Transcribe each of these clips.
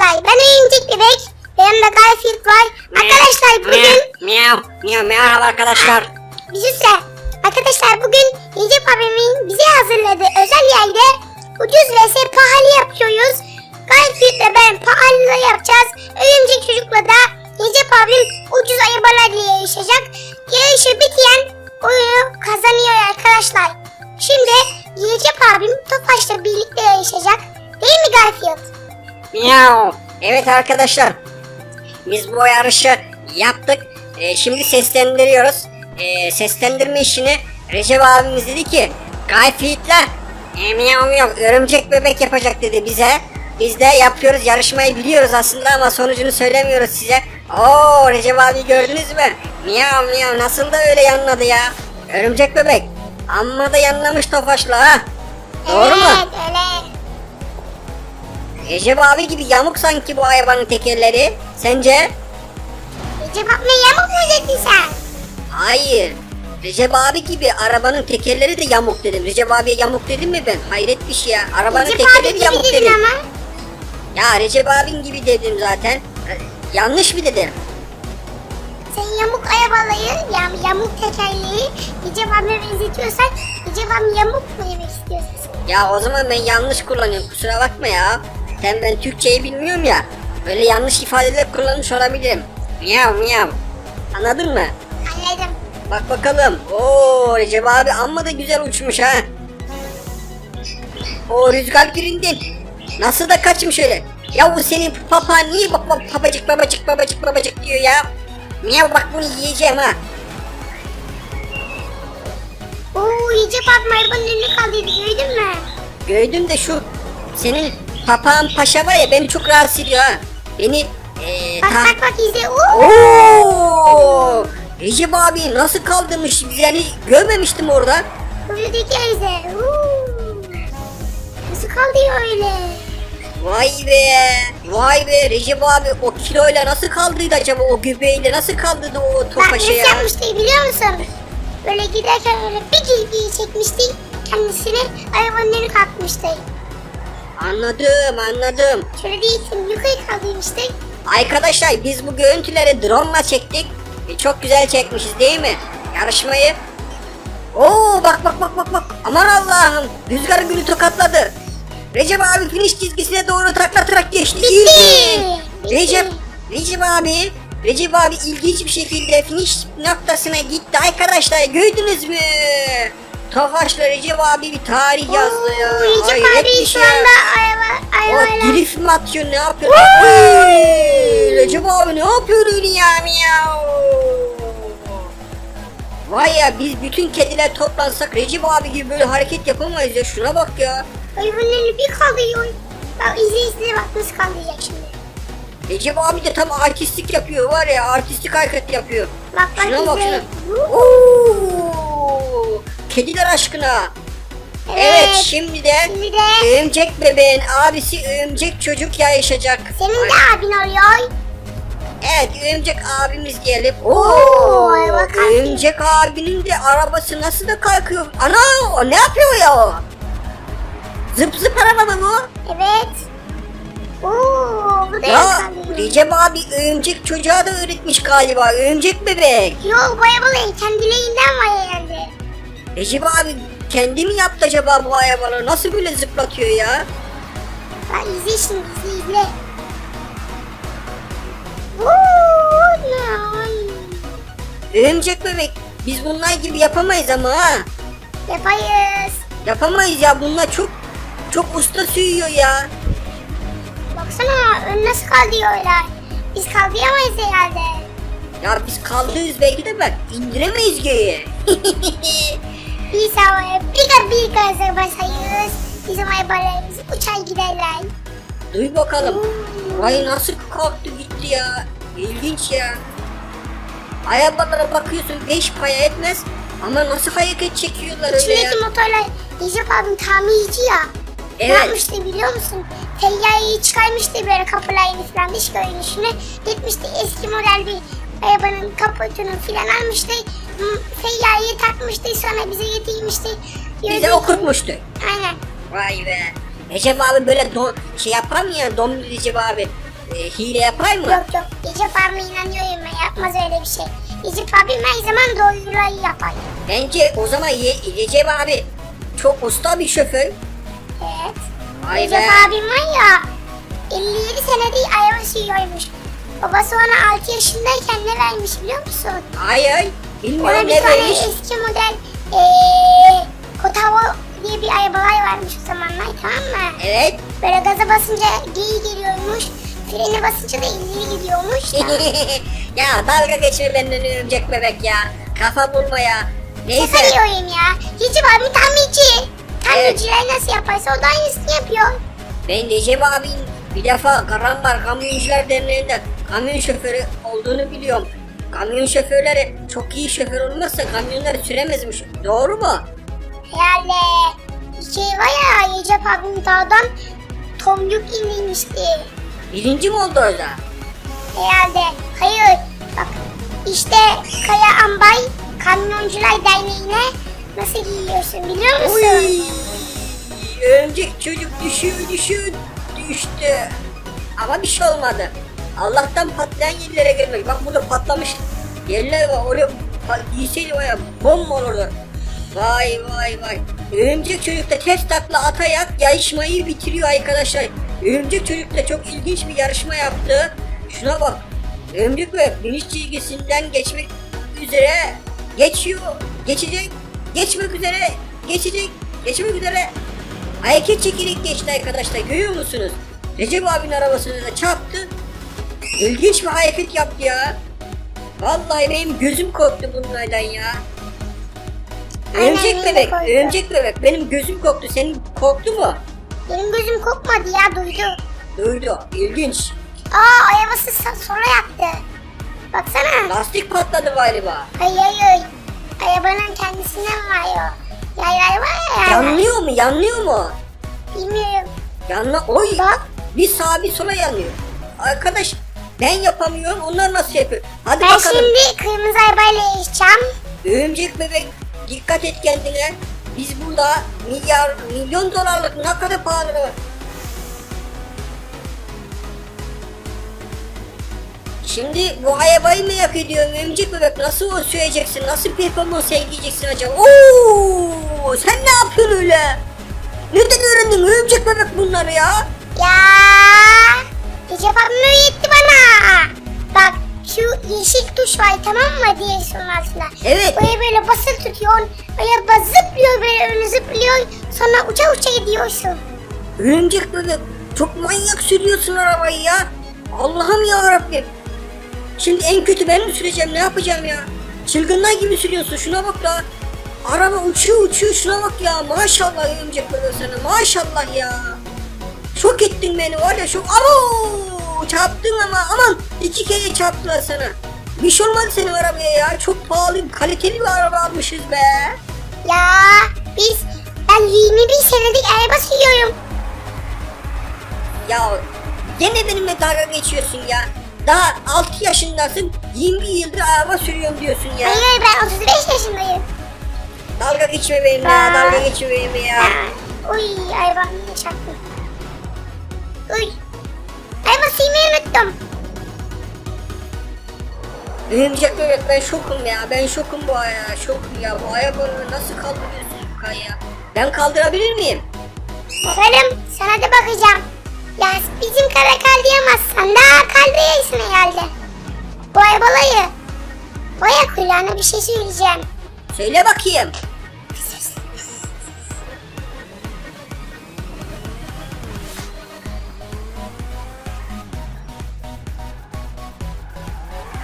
arkadaşlar. Ben Oyuncak Bebek. De Garfield var. Arkadaşlar bugün Miyav, miyav, merhaba arkadaşlar. bir süre. Arkadaşlar bugün Recep abimin bize hazırladığı özel yerde ucuz vs pahalı yapıyoruz. Garfield'le ben pahalı yapacağız. Örümcek çocukla da Recep abim ucuz arabalarla yarışacak. Yarışı bitiyen oyunu kazanıyor arkadaşlar. Şimdi Recep abim Tofaş'la birlikte yarışacak. Değil mi Garfield? Miyav. Evet arkadaşlar. Biz bu yarışı yaptık. Ee, şimdi seslendiriyoruz. Ee, seslendirme işini Recep abimiz dedi ki Gayfit'le e, miyav miyav örümcek bebek yapacak dedi bize. Biz de yapıyoruz yarışmayı biliyoruz aslında ama sonucunu söylemiyoruz size. Oo Recep abi gördünüz mü? Miyav miyav nasıl da öyle yanladı ya. Örümcek bebek. Amma da yanlamış Tofaş'la ha. Doğru mu? Evet. Recep abi gibi yamuk sanki bu hayvanın tekerleri. Sence? Recep abime yamuk mu dedin sen? Hayır. Recep abi gibi arabanın tekerleri de yamuk dedim. Recep abiye yamuk dedim mi ben? Hayret bir şey ya. Arabanın Recep abi tekerleri gibi yamuk dedin dedim. ama. Ya Recep abin gibi dedim zaten. E, Yanlış mı dedim? Sen yamuk arabalayı, yam, yamuk tekerleği Recep abime benzetiyorsan Recep abim yamuk mu demek istiyorsun? Ya o zaman ben yanlış kullanıyorum. Kusura bakma ya. Hem ben Türkçeyi bilmiyorum ya. Böyle yanlış ifadeler kullanmış olabilirim. Miyav miyav. Anladın mı? Anladım. Bak bakalım. Oo Recep abi amma da güzel uçmuş ha. O rüzgar birinden. Nasıl da kaçmış öyle. Ya bu senin papağan niye bak bak babacık babacık babacık babacık diyor ya. Miyav bak bunu yiyeceğim ha. Oo Recep abim arabanın önüne kaldıydı gördün mü? Gördüm de şu senin papağan paşa var ya beni çok rahatsız ediyor ha. Beni eee Bak bak bak izle. Oo. Oo! Recep abi nasıl kaldırmış yani görmemiştim orada. İzle. Oo. Nasıl kaldı öyle? Vay be! Vay be! Recep abi o kiloyla nasıl kaldıydı acaba o göbeğiyle nasıl kaldırdı o Bak nasıl ya? yapmıştı biliyor musun? Böyle giderken öyle bir gilgiyi çekmişti. Kendisini arabanın önüne kalkmıştı. Anladım anladim. Şöyle değilsin yukarı kaldırmıştı. Arkadaşlar biz bu görüntüleri drone çektik. E, çok güzel çekmişiz değil mi? Yarışmayı. Oo bak bak bak bak bak. Aman Allah'ım. Rüzgar gülü tokatladı. Recep abi finish çizgisine doğru taklatarak geçti. Bitti. Recep, Recep abi, Recep abi ilginç bir şekilde finish noktasına gitti arkadaşlar gördünüz mü? Tofaş'la Recep abi bir tarih yazdı ya. Oo, Recep Hayret abi şu şey anda araba, O arabayla. drift mi atıyor ne yapıyor? Ay, Recep abi ne yapıyor öyle ya? Vay ya biz bütün kediler toplansak Recep abi gibi böyle hareket yapamayız ya şuna bak ya. Arabanın önüne bir kaldırıyor. Bak izle izle bak nasıl kaldıracak şimdi. Recep abi de tam artistik yapıyor var ya artistik hareket yapıyor. Bak bak Şuna bak şuna. Oo, kediler aşkına. Evet, şimdi de Şimdi de Örümcek bebeğin abisi örümcek çocuk yarışacak. senin de abin oluyor. Evet örümcek abimiz diyelim. Oo, örümcek abinin de arabası nasıl da kalkıyor. Ana o ne yapıyor ya o? Zıp zıp araba mı bu? Evet. Oo, bu da Ya. Recep abi örümcek çocuğa da öğretmiş galiba. Örümcek bebek. Yok bu arabaların kendiliğinden var herhalde. Recep abi kendi mi yaptı acaba bu arabaları? Nasıl böyle zıplatıyor ya? Bak izle şimdi izle izle. Ne? Örümcek bebek. Biz bunlar gibi yapamayız ama ha. Yapayız. Yapamayız ya bunlar çok çok usta sürüyor ya. Baksana ön nasıl kaldırıyorlar. Biz kaldıramayız herhalde. Ya biz kaldığız belki de bak indiremeyiz göğe. Biz havaya bir bir gaza basayız. Bizim arabalarımız uçar giderler. Duy bakalım. Vay nasıl kalktı gitti ya. İlginç ya. Arabalara bakıyorsun beş paya etmez. Ama nasıl hareket çekiyorlar öyle ya. İçindeki motorlar Recep abim tamirci ya. Ne Evet. yapmıştı biliyor musun? Teyyarıyı çıkarmıştı böyle kapılarını falan dış görünüşünü. Gitmişti eski model bir arabanın kaputunu falan almıştı. Teyyarıyı takmıştı sonra bize getirmişti. Bize okutmuştu. Aynen. Vay be. Recep abi böyle don, şey yapar mı ya? Domlu Recep abi. e, hile yapar mı? Yok yok Recep abime inanıyorum ben yapmaz öyle bir şey. Recep abim her zaman doğruları yapar. Bence o zaman Ye- Recep abi çok usta bir şoför. Evet. Vay Recep be. abim var ya 57 senedir araba sürüyormuş. Babası ona 6 yaşındayken ne vermiş biliyor musun? Ay ay. Ona Bilmiyorum bir ne tane eski model eee Kotavo diye bir arabalar varmış o zamanlar tamam mı? Evet. Böyle gaza basınca geri geliyormuş. Freni basınca da ileri gidiyormuş. da. ya dalga geçme benden örümcek bebek ya. Kafa bulma ya. Neyse. Şaka diyorum ya. Recep abim tamirci. Evet. Tamirciler nasıl yaparsa o da aynısını yapıyor. Ben Recep abinin bir defa Karambar Kamyoncular Derneği'nde kamyon şoförü olduğunu biliyorum. Kamyon şoförleri çok iyi şoför olmazsa kamyonları süremezmiş. Doğru mu? Herhalde bir şey var ya Recep abim dağdan tomruk indirmişti. Birinci mi oldu orada? Herhalde. Hayır. Bak işte Kaya Ambay Kamyoncular Derneği'ne nasıl giyiyorsun biliyor musun? Uy, örümcek çocuk düşüyor düşüyor düştü. Ama bir şey olmadı. Allah'tan patlayan yerlere gelmedi. Bak burada patlamış yerler var. Oraya giyseydi var ya bomba olurdu. Vay vay vay. Örümcek çocuk da ters takla atayak yarışmayı bitiriyor arkadaşlar. Örümcek çocuk çok ilginç bir yarışma yaptı. Şuna bak. Örümcek ve finish çizgisinden geçmek üzere geçiyor. Geçecek. Geçmek üzere. Geçecek. Geçmek üzere. Hareket çekerek geçti arkadaşlar. Görüyor musunuz? Recep abinin arabasına da çarptı. İlginç bir hareket yaptı ya. Vallahi benim gözüm korktu bunlardan ya. Aynen Örümcek öyle bebek, korktu. örümcek bebek. Benim gözüm korktu. Senin korktu mu? Benim gözüm kokmadı ya duydu. Duydu. İlginç. Aa arabası sa- sola yaktı. Baksana. Lastik patladı galiba. Hayır hayır. Arabanın kendisinden var ya. Yaylar var ya yaylar. Yanlıyor mu? Yanlıyor mu? Bilmiyorum. Yanla... Oy! Bak. Bir sağa bir sola yanıyor. Arkadaş ben yapamıyorum. Onlar nasıl yapıyor? Hadi Ben bakalım. şimdi kırmızı arabayla yarışacağım. Örümcek bebek dikkat et kendine. Biz burada milyar, milyon dolarlık ne kadar pahalı. Şimdi bu arabayı merak ediyorum örümcek bebek nasıl o süreceksin nasıl performans sergileyeceksin acaba Oo, sen ne yapıyorsun öyle Nereden öğrendin örümcek bebek bunları ya Ya. Bana. Bak şu yeşil tuş var tamam mı diye altında. Evet Böyle böyle basılı tutuyorsun. Böyle bas zıplıyor böyle öyle zıplıyor. Sonra uça uça gidiyorsun. örümcek bebek çok manyak sürüyorsun arabayı ya Allah'ım ya Rabbim Şimdi en kötü ben mi süreceğim ne yapacağım ya? Çılgınlar gibi sürüyorsun şuna bak la. Araba uçuyor uçuyor şuna bak ya. Maşallah örümcek böyle sana maşallah ya. Şok ettin beni var ya şok. Abo çarptın ama aman iki kere çarptılar sana. Bir şey olmadı senin arabaya ya. Çok pahalı kaliteli bir araba almışız be. Ya biz ben 21 senelik araba sürüyorum. Ya gene benimle dalga geçiyorsun ya. Daha 6 yaşındasın 20 yıldır araba sürüyorum diyorsun ya. Hayır ben 35 yaşındayım. Dalga geçme benimle ya, dalga geçme benimle ya. Ha. Uy arabamı çarptım. Uy. Araba sürmeyi unuttum. Örümcek bebek ben şokum ya, ben şokum bu aya, şokum ya. Bu ayakkabıyı nasıl kaldırıyorsun yukarı ya? Ben kaldırabilir miyim? Bakalım sana da bakacağım. Ya bizim kadar kaldıramazsan daha kaldırırsın herhalde. Bu arabalayı. Boya kulağına bir şey söyleyeceğim. Söyle bakayım.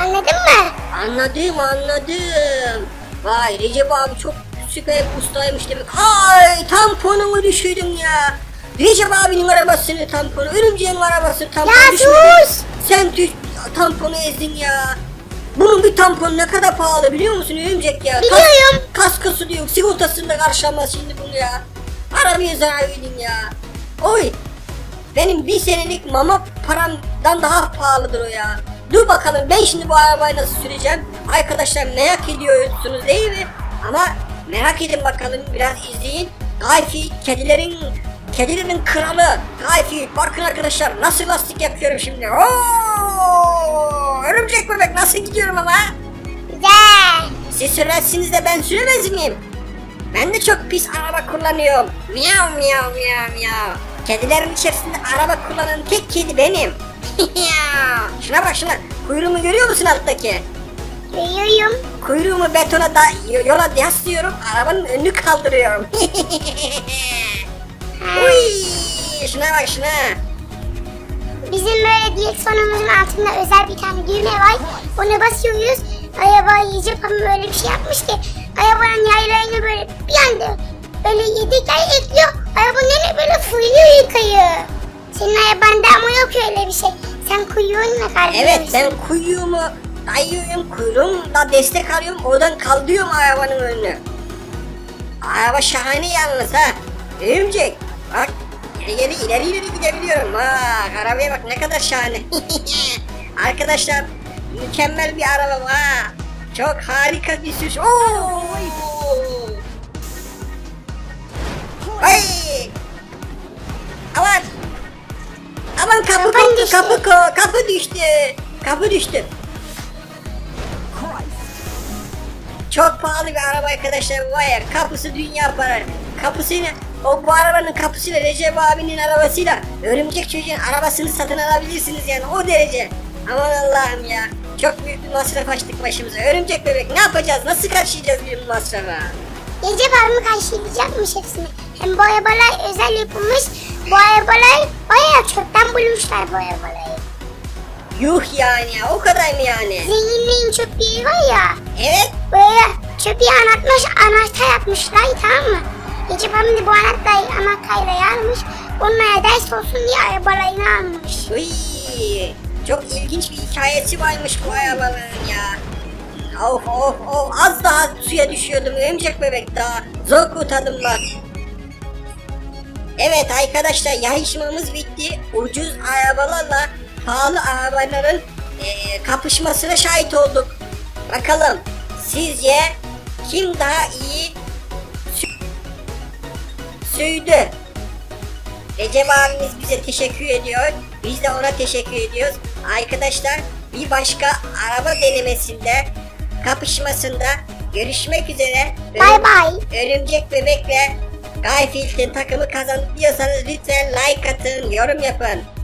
Anladın mı? Anladım, anladım. Vay Recep abi çok süper ustaymış demek. Ay tamponumu düşürdüm ya. Recep abinin arabasını tamponu, örümceğin arabasını tamponu Ya düşürdüm. sus! Sen düş, tamponu ezdin ya. Bunun bir tamponu ne kadar pahalı biliyor musun örümcek ya? Kas- Biliyorum. kaskosu diyor, sigortasını da karşılamaz şimdi bunu ya. Arabaya zarar verdin ya. Oy, benim bir senelik mama paramdan daha pahalıdır o ya. Dur bakalım ben şimdi bu arabayı nasıl süreceğim? Arkadaşlar merak ediyorsunuz değil mi? Ama merak edin bakalım biraz izleyin. Gayfi kedilerin kedilerin kralı Gayfi. Bakın arkadaşlar nasıl lastik yapıyorum şimdi. Oo! Örümcek bebek nasıl gidiyorum ama? Güzel. Siz sürersiniz de ben süremez miyim? Ben de çok pis araba kullanıyorum. Miyav miyav miyav miyav. Kedilerin içerisinde araba kullanan tek kedi benim. şuna bak şuna. Kuyruğumu görüyor musun alttaki? Duyuyorum. Kuyruğumu betona da yola yaslıyorum. Arabanın önünü kaldırıyorum. Uy, şuna bak şuna. Bizim böyle direksiyonumuzun altında özel bir tane düğme var. Ona basıyoruz. Araba iyice falan böyle bir şey yapmış ki arabanın yaylarını böyle bir anda böyle yedikler ekliyor. Araba nereye böyle fırlıyor yukarı. Senin arabanda ama yok öyle bir şey. Sen kuyruğunla kaldırıyorsun. Evet ben kuyruğumu dayıyorum. Kuyruğumla destek alıyorum. Oradan kaldırıyorum arabanın önünü. Araba şahane yalnız ha. Örümcek. Bak geri ileri ileri gidebiliyorum. Bak arabaya bak ne kadar şahane. Arkadaşlar mükemmel bir araba ha. Çok harika bir sürüş. Oo! Ay! Aman! Aman kapı Kapı koptu, düştü. kapı ko- kapı düştü. Kapı düştü. Çok pahalı bir araba arkadaşlar bu ya kapısı dünya para. Kapısıyla o bu arabanın kapısıyla Recep abinin arabasıyla örümcek çocuğun arabasını satın alabilirsiniz yani o derece. Aman Allah'ım ya. Çok büyük bir masraf açtık başımıza. Örümcek bebek ne yapacağız? Nasıl karşılayacağız bir masrafa? Recep abim karşılayacakmış hepsini. Hem bu arabalar özel yapılmış. Bu arabalar bayağı çöpten bulmuşlar bu arabaları. Yuh yani ya o kadar mı yani? Zenginliğin çöplüğü var ya. Evet Böyle çöpü anlatmış, anahtar yapmışlar tamam mı? Recep abim de bu anahtarı anahtarla almış. Onlara ders olsun diye arabalarını almış. Uy, çok ilginç bir hikayesi varmış bu arabanın ya. Of of of az daha suya düşüyordum örümcek bebek daha zor kurtardım bak. Evet arkadaşlar yarışmamız bitti. Ucuz arabalarla pahalı arabaların eee, kapışmasına şahit olduk. Bakalım sizce kim daha iyi sü- sürdü? Recep abimiz bize teşekkür ediyor. Biz de ona teşekkür ediyoruz. Arkadaşlar bir başka araba denemesinde, kapışmasında görüşmek üzere. Bay bay. Örümcek Bebek'le Guy Field'in takımı kazandı diyorsanız lütfen like atın, yorum yapın.